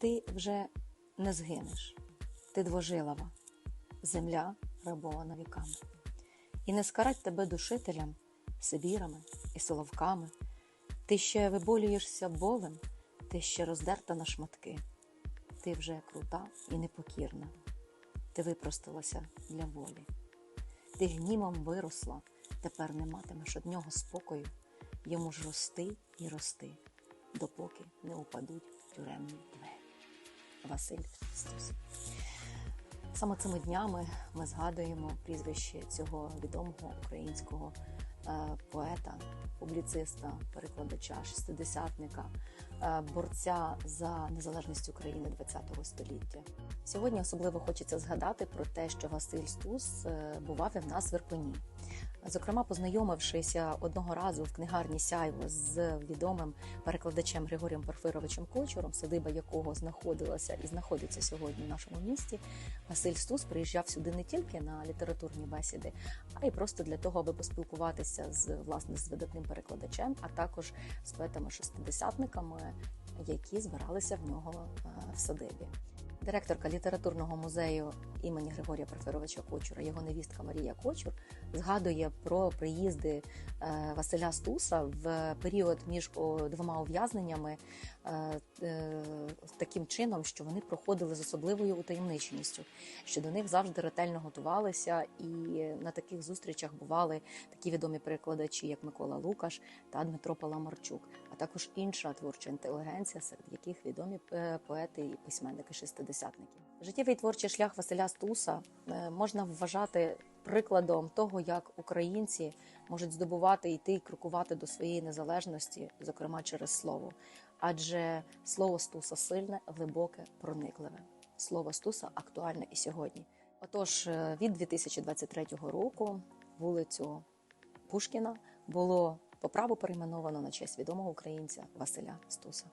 Ти вже не згинеш, ти двожилава, земля рабована віками. І не скарать тебе душителям, сибірами і соловками. Ти ще виболюєшся болем, ти ще роздерта на шматки. Ти вже крута і непокірна. Ти випросталася для волі. Ти гнімом виросла, тепер не матимеш однього спокою. Йому ж рости і рости, допоки не упадуть тюремні двері. Василь Стус. Саме цими днями ми згадуємо прізвище цього відомого українського е, поета, публіциста, перекладача, шестидесятника, борця за незалежність України ХХ століття. Сьогодні особливо хочеться згадати про те, що Василь Стус е, бував і в нас в Ірпені. Зокрема, познайомившися одного разу в книгарні Сяйво з відомим перекладачем Григорієм Порфировичем Кочуром, садиба якого знаходилася і знаходиться сьогодні в нашому місті, Василь Стус приїжджав сюди не тільки на літературні бесіди, а й просто для того, аби поспілкуватися з власне з видатним перекладачем, а також з поетами-шестидесятниками, які збиралися в нього е, в садибі. Директорка літературного музею імені Григорія Порфировича Кочура, його невістка Марія Кочур, згадує про приїзди е, Василя Стуса в період між двома ув'язненнями е, е, таким чином, що вони проходили з особливою утаємниченістю, що до них завжди ретельно готувалися, і на таких зустрічах бували такі відомі перекладачі, як Микола Лукаш та Дмитро Паламарчук, а також інша творча інтелігенція, серед яких відомі поети і письменники шестидесятники. Життєвий творчий шлях Василя Стуса е, можна вважати прикладом того, як українці можуть здобувати йти і крокувати до своєї незалежності, зокрема через слово. Адже слово Стуса сильне, глибоке, проникливе. Слово Стуса актуальне і сьогодні. Отож, е, від 2023 року вулицю Пушкіна було по праву перейменовано на честь відомого українця Василя Стуса.